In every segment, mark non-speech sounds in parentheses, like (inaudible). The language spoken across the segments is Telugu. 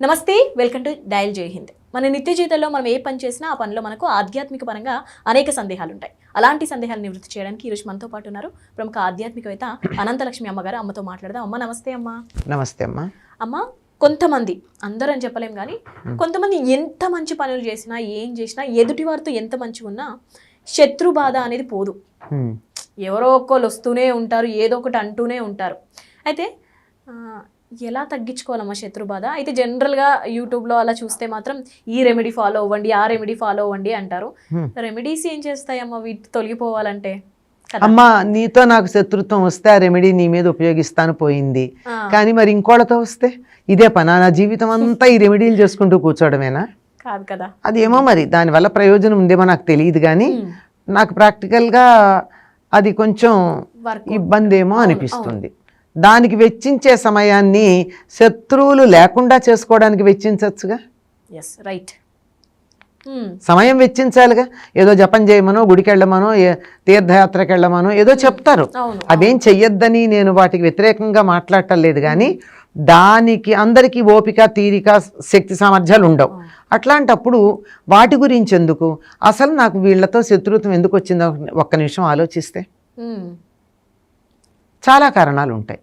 నమస్తే వెల్కమ్ టు డయల్ జై హింద్. మన నిత్య జీవితంలో మనం ఏ పని చేసినా ఆ పనిలో మనకు ఆధ్యాత్మిక పరంగా అనేక సందేహాలు ఉంటాయి. అలాంటి సందేహాలు నివృత్తి చేయడానికి ఈరోజు మనతో పాటు ఉన్నారు ప్రముఖ ఆధ్యాత్మికవేత్త అనంతలక్ష్మి అమ్మగారు. అమ్మతో మాట్లాడదాం. అమ్మ నమస్తే అమ్మ. నమస్తే అమ్మా. అమ్మ కొంతమంది అందరూ అని చెప్పలేం కానీ కొంతమంది ఎంత మంచి పనులు చేసినా ఏం చేసినా ఎదుటి వారితో ఎంత మంచిగా ఉన్నా శత్రు బాధ అనేది పోదు. ఎవరో ఒక్కళ్ళు వస్తూనే ఉంటారు ఏదో ఒకటి అంటూనే ఉంటారు. అయితే ఎలా తగ్గించుకోవాలమ్మా శత్రు బాధ? అయితే జనరల్గా యూట్యూబ్లో అలా చూస్తే మాత్రం ఈ రెమెడీ ఫాలో అవ్వండి ఆ రెమెడీ ఫాలో అవ్వండి అంటారు. రెమెడీస్ ఏం చేస్తాయమ్మా వీటి తొలగిపోవాలంటే? అమ్మా నీతో నాకు శత్రుత్వం వస్తే ఆ రెమెడీ నీ మీద ఉపయోగిస్తాను పోయింది. కానీ మరి ఇంకోళ్ళతో వస్తే? ఇదే పనా? నా జీవితం అంతా ఈ రెమెడీలు చేసుకుంటూ కూర్చోవడమేనా? కాదు కదా. అది ఏమో మరి దానివల్ల ప్రయోజనం ఉందేమో నాకు తెలియదు కానీ నాకు ప్రాక్టికల్గా అది కొంచెం ఇబ్బంది ఏమో అనిపిస్తుంది. దానికి వెచ్చించే సమయాన్ని శత్రువులు లేకుండా చేసుకోవడానికి వెచ్చించవచ్చుగా ఎస్ రైట్ సమయం వెచ్చించాలిగా? ఏదో జపం చేయమనో గుడికి వెళ్ళమనో తీర్థయాత్రకి వెళ్ళమనో ఏదో చెప్తారు. అవును అదేం చెయ్యొద్దని నేను వాటికి వ్యతిరేకంగా మాట్లాడటం లేదు కానీ దానికి అందరికీ ఓపిక తీరిక శక్తి సామర్థ్యాలు ఉండవు. అట్లాంటప్పుడు వాటి గురించి ఎందుకు? అసలు నాకు వీళ్ళతో శత్రుత్వం ఎందుకు వచ్చిందో ఒక్క నిమిషం ఆలోచిస్తే. చాలా కారణాలు ఉంటాయి.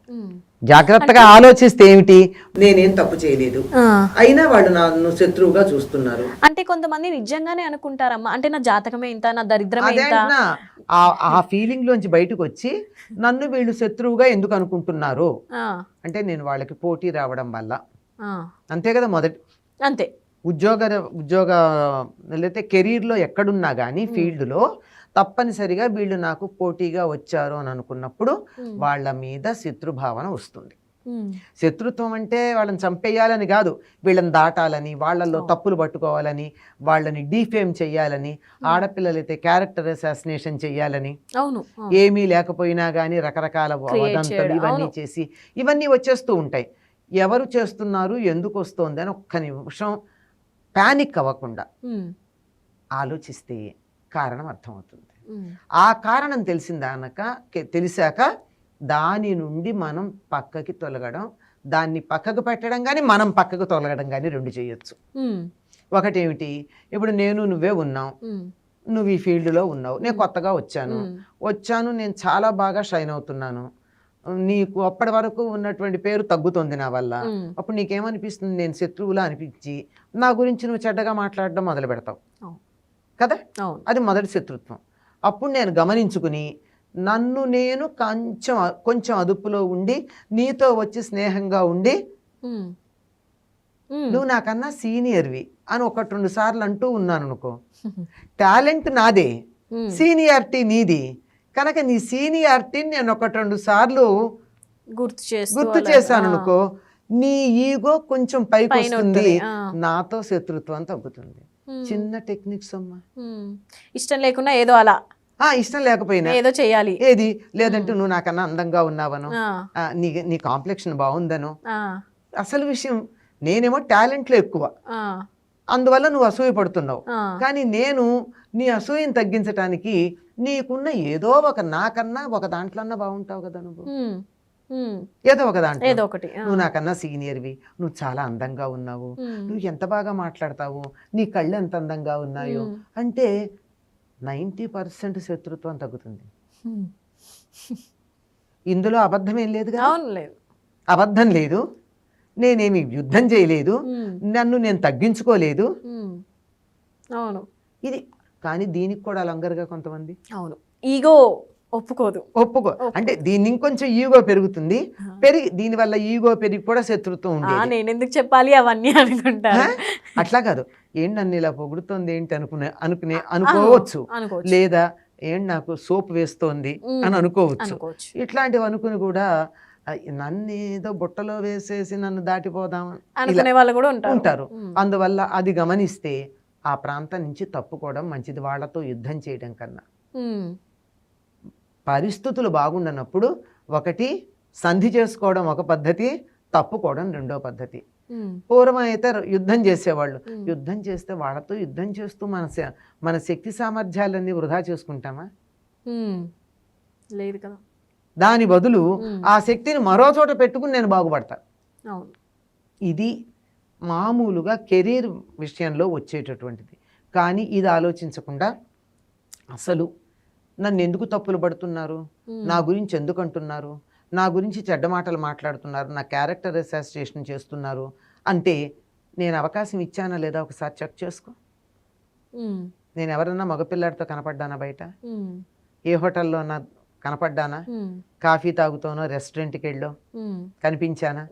జాగ్రత్తగా ఆలోచిస్తే ఏమిటి? నేనేం తప్పు చేయలేదు. అయినా వాడు నన్ను శత్రువుగా చూస్తున్నారు. అంటే కొంతమంది నిజంగానే అనుకుంటారమ్మా అంటే నా జాతకమే ఇంత నా దరిద్రమే ఇంత. ఆ- ఆ ఫీలింగ్ లోంచి బయటకు వచ్చి నన్ను వీళ్ళు శత్రువుగా ఎందుకు అనుకుంటున్నారు? ఆ, అంటే నేను వాళ్ళకి పోటీ రావడం వల్ల. ఆ, అంతే కదా మొదటి. అంతే. ఉద్యోగ ఉద్యోగ లేకపోతే కెరీర్లో ఎక్కడున్నా కానీ ఫీల్డ్లో తప్పనిసరిగా వీళ్ళు నాకు పోటీగా వచ్చారు అని అనుకున్నప్పుడు వాళ్ళ మీద శత్రుభావన వస్తుంది. శత్రుత్వం అంటే వాళ్ళని చంపేయాలని కాదు వీళ్ళని దాటాలని వాళ్ళల్లో. తప్పులు పట్టుకోవాలని వాళ్ళని డీఫేమ్ చేయాలని ఆడపిల్లలైతే క్యారెక్టర్ అసాసినేషన్ చేయాలని అవును. ఏమీ లేకపోయినా కానీ రకరకాల వదంతలు ఇవన్నీ. చేసి ఇవన్నీ వచ్చేస్తూ ఉంటాయి. ఎవరు చేస్తున్నారు ఎందుకు వస్తుంది అని ఒక్క నిమిషం ప్యానిక్ అవ్వకుండా ఆలోచిస్తే కారణం అర్థమవుతుంది. ఆ కారణం తెలిసిందానక తెలిసాక దాని నుండి మనం పక్కకి తొలగడం దాన్ని పక్కకు పెట్టడం కానీ మనం పక్కకు తొలగడం కానీ రెండు చేయొచ్చు. ఒకటేమిటి? ఇప్పుడు నేను నువ్వే ఉన్నాం ఉమ్, నువ్వు ఈ ఫీల్డ్లో ఉన్నావు. నేను కొత్తగా వచ్చాను. వచ్చాను నేను చాలా బాగా షైన్ అవుతున్నాను. నీకు అప్పటి వరకు ఉన్నటువంటి పేరు తగ్గుతుంది నా వల్ల. అప్పుడు నీకేమనిపిస్తుంది? నేను శత్రువులా అనిపించి నా గురించి నువ్వు చెడ్డగా మాట్లాడడం మొదలు పెడతావు. కదా? అది మొదటి శత్రుత్వం. అప్పుడు నేను గమనించుకుని నన్ను నేను కొంచెం కొంచెం అదుపులో ఉండి నీతో వచ్చి స్నేహంగా ఉండి నువ్వు నాకన్నా సీనియర్వి అని ఒకటి రెండు సార్లు అంటూ ఉన్నాను అనుకో టాలెంట్ నాదే. సీనియారిటీ నీది. కనుక నీ సీనియారిటీని నేను ఒకటి రెండు సార్లు గుర్తు గుర్తు చేశాను అనుకో నీ ఈగో కొంచెం పైకి వస్తుంది. నాతో శత్రుత్వం తగ్గుతుంది. చిన్న టెక్నిక్స్ అమ్మా. ఇష్టం లేకుండా ఏదో అలా. ఇష్టం లేకపోయినా. ఏదో చేయాలి. ఏది? లేదంటే నువ్వు నాకన్నా అందంగా ఉన్నావను. నీ నీ కాంప్లెక్షన్ బాగుందను. అసలు విషయం నేనేమో టాలెంట్లో ఎక్కువ. అందువల్ల నువ్వు అసూయ పడుతున్నావు. కానీ నేను నీ అసూయను తగ్గించడానికి నీకున్న ఏదో ఒక నాకన్నా ఒక దాంట్లో అన్నా బాగుంటావు కదా నువ్వు. ఏదో ఒక దాంట్లో. ఏదో ఒకటి. నువ్వు నాకన్నా సీనియర్వి. నువ్వు చాలా అందంగా ఉన్నావు. నువ్వు ఎంత బాగా మాట్లాడతావు? నీ కళ్ళు ఎంత అందంగా ఉన్నాయో. అంటే నైంటీ పర్సెంట్ శత్రుత్వం తగ్గుతుంది. ఇందులో అబద్ధం ఏం లేదు అవును లేదు. అబద్ధం లేదు. నేనేమి యుద్ధం చేయలేదు. నన్ను నేను తగ్గించుకోలేదు. అవును. ఇది కానీ దీనికి కూడా లంగరుగా కొంతమంది? అవును. ఈగో ఒప్పుకోదు. ఒప్పుకో అంటే దీన్ని ఇంకొంచెం ఈగో పెరుగుతుంది. పెరిగి దీనివల్ల ఈగో పెరిగి కూడా శత్రుత్వం ఆ, ఉండేది. నేను ఎందుకు చెప్పాలి అవన్నీ అనుకుంటారు. ఆ? అట్లా కాదు. ఏంటి నన్ను ఇలా పొగుడుతోంది ఏంటి అనుకునే అనుకునే అనుకోవచ్చు. లేదా ఏంటి నాకు సోప్ వేస్తోంది అని అనుకోవచ్చు. ఇట్లాంటివి అనుకుని కూడా "ఆ, నన్ను ఏదో బుట్టలో వేసేసి నన్ను దాటిపోదాం అనుకునే వాళ్ళు కూడా ఉంటారు. అందువల్ల అది గమనిస్తే ఆ ప్రాంతం నుంచి తప్పుకోవడం మంచిది. వాళ్ళతో యుద్ధం చేయడం కన్నా. పరిస్థితులు బాగుండనప్పుడు ఒకటి సంధి చేసుకోవడం ఒక పద్ధతి తప్పుకోవడం రెండో పద్ధతి. పూర్వం అయితే యుద్ధం చేసేవాళ్ళు. యుద్ధం చేస్తే వాళ్ళతో యుద్ధం చేస్తూ మన మన శక్తి సామర్థ్యాలన్నీ వృధా చేసుకుంటామా. లేదు కదా. దాని బదులు. ఆ శక్తిని మరో చోట పెట్టుకుని నేను బాగుపడతా. ఇది మామూలుగా కెరీర్ విషయంలో వచ్చేటటువంటిది. కానీ ఇది ఆలోచించకుండా అసలు నన్ను ఎందుకు తప్పులు పడుతున్నారు? నా గురించి ఎందుకు అంటున్నారు నా గురించి చెడ్డ మాటలు మాట్లాడుతున్నారు నా క్యారెక్టర్ అసోసియేషన్ చేస్తున్నారు. అంటే నేను అవకాశం ఇచ్చానా లేదా ఒకసారి చెక్ చేసుకో? నేను ఎవరన్నా మగపిల్లాడితో కనపడ్డానా బయట? ఏ హోటల్లో నా కనపడ్డానా? కాఫీ తాగుతానో రెస్టారెంట్కి వెళ్ళో కనిపించానా?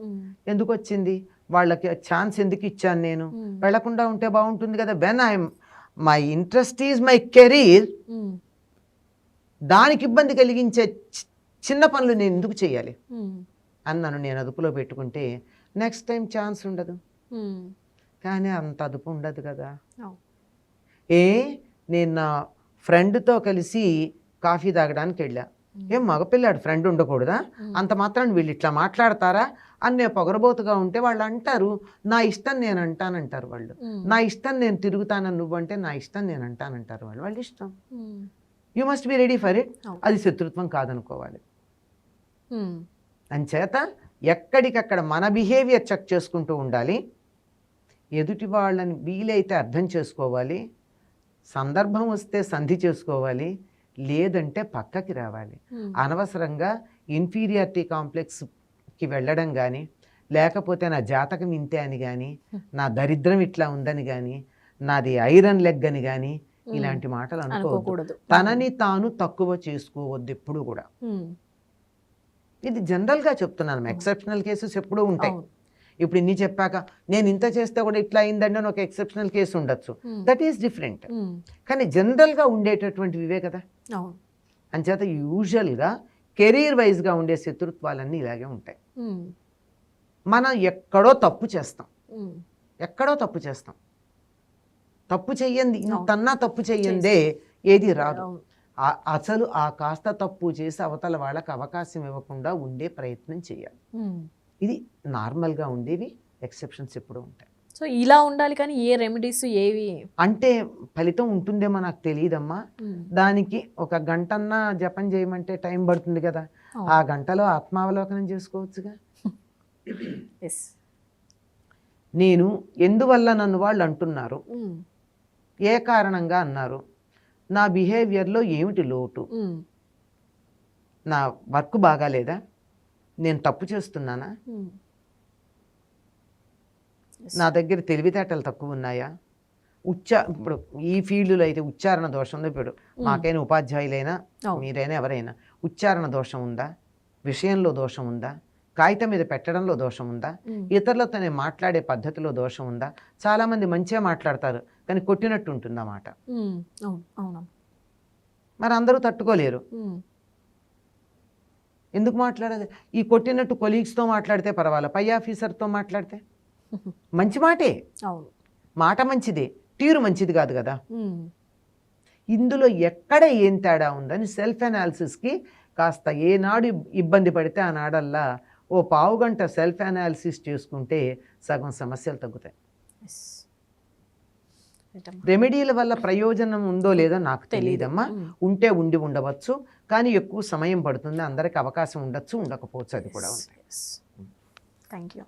ఎందుకు వచ్చింది వాళ్ళకి ఛాన్స్ ఎందుకు ఇచ్చాను నేను? వెళ్ళకుండా ఉంటే బాగుంటుంది కదా. When I my interest is my career. దానికి ఇబ్బంది కలిగించే చిన్న పనులు నేను ఎందుకు చేయాలి? ఉమ్, అని నన్ను నేను అదుపులో పెట్టుకుంటే నెక్స్ట్ టైం ఛాన్స్ ఉండదు. కానీ అంత అదుపు ఉండదు కదా. ఏ నేను నా ఫ్రెండ్తో కలిసి కాఫీ తాగడానికి వెళ్ళా. ఏం మగపిల్లాడు ఫ్రెండ్ ఉండకూడదా? అంత మాత్రాన్ని వీళ్ళు ఇట్లా మాట్లాడతారా? అని నేను పొగరబోతుగా ఉంటే వాళ్ళు అంటారు నా ఇష్టం నేను అంటానంటారు వాళ్ళు. నా ఇష్టం నేను తిరుగుతానని నువ్వంటే నా ఇష్టం నేను అంటానంటారు వాళ్ళు. వాళ్ళ ఇష్టం. You must be ready for it. అది శత్రుత్వం కాదనుకోవాలి. ఉమ్, అంచేత ఎక్కడికక్కడ మన బిహేవియర్ చెక్ చేసుకుంటూ ఉండాలి. ఎదుటి వాళ్ళని వీలైతే అర్థం చేసుకోవాలి. సందర్భం వస్తే సంధి చేసుకోవాలి. లేదంటే పక్కకి రావాలి. ఉమ్, అనవసరంగా ఇన్ఫీరియారిటీ కాంప్లెక్స్కి వెళ్ళడం కానీ లేకపోతే నా జాతకం ఇంతే అని కానీ నా దరిద్రం ఇట్లా ఉందని కానీ నాది ఐరన్ లెగ్ అని కానీ ఇలాంటి మాటలు అనుకోకూడదు. తనని తాను తక్కువ చేసుకోవద్దు ఎప్పుడు కూడా. ఇది జనరల్గా చెప్తున్నాను. ఎక్సెప్షనల్ కేసెస్ ఎప్పుడూ ఉంటాయి. ఇప్పుడు ఇన్ని చెప్పాక నేను ఇంత చేస్తే కూడా ఇట్లా అయిందండి అని ఒక ఎక్సెప్షనల్ కేసు ఉండొచ్చు. దట్ ఈస్ డిఫరెంట్ కానీ జనరల్గా ఉండేటటువంటివే కదా. అవును. అంచేత యూజువల్గా కెరీర్ వైజ్గా ఉండే శత్రుత్వాలన్నీ ఇలాగే ఉంటాయి. మనం ఎక్కడో తప్పు చేస్తాం. ఎక్కడో తప్పు చేస్తాం. తప్పు చెయ్యండి. ఇంతన్నా తప్పు చెయ్యందే ఏది రాదు. అసలు ఆ కాస్త తప్పు చేసి అవతల వాళ్ళకి అవకాశం ఇవ్వకుండా ఉండే ప్రయత్నం చేయాలి. ఇది నార్మల్గా ఉండేవి ఎక్సెప్షన్స్ ఎప్పుడూ ఉంటాయి. సో ఇలా ఉండాలి కానీ ఏ రెమెడీస్ ఏవి? అంటే ఫలితం ఉంటుందేమో నాకు తెలియదమ్మా. దానికి ఒక గంటన్నా జపం చేయమంటే టైం పడుతుంది కదా. ఆ గంటలో ఆత్మావలోకనం చేసుకోవచ్చుగా? నేను ఎందువల్ల నన్ను వాళ్ళు అంటున్నారు? ఏ కారణంగా అన్నారు? నా బిహేవియర్లో ఏమిటి లోటు? నా వర్క్ బాగాలేదా? నేను తప్పు చేస్తున్నానా. నా దగ్గర తెలివితేటలు తక్కువ ఉన్నాయా? ఉచ్చా ఇప్పుడు ఈ ఫీల్డ్లో అయితే ఉచ్చారణ దోషం ఉంది ఇప్పుడు. మాకైనా ఉపాధ్యాయులైనా. మీరైనా ఎవరైనా ఉచ్చారణ దోషం ఉందా? విషయంలో దోషం ఉందా? కాగితం మీద పెట్టడంలో దోషం ఉందా? ఇతరులతో నేను మాట్లాడే పద్ధతిలో దోషం ఉందా? చాలామంది మంచిగా మాట్లాడతారు. కానీ కొట్టినట్టు ఉంటుంది అన్నమాట ఉమ్, అవును అవును. మరి అందరూ తట్టుకోలేరు. ఎందుకు మాట్లాడదు? ఈ కొట్టినట్టు కొలీగ్స్తో మాట్లాడితే పర్వాలే. పై ఆఫీసర్తో మాట్లాడితే? (laughs) మంచి మాటే. అవును. మాట మంచిదే తీరు మంచిది కాదు కదా. ఇందులో ఎక్కడ ఏం తేడా ఉందని సెల్ఫ్ అనాలిసిస్కి కాస్త ఏనాడు ఇబ్- ఇబ్బంది పడితే ఆ నాడల్లా ఓ పావు గంట సెల్ఫ్ అనాలిసిస్ చేసుకుంటే సగం సమస్యలు తగ్గుతాయి. రెమెడీల వల్ల ప్రయోజనం ఉందో లేదో నాకు తెలియదమ్మా. ఉంటే ఉండి ఉండవచ్చు కానీ ఎక్కువ సమయం పడుతుంది అందరికి అవకాశం ఉండొచ్చు ఉండకపోవచ్చు అది కూడా ఉంటాయి. Thank you.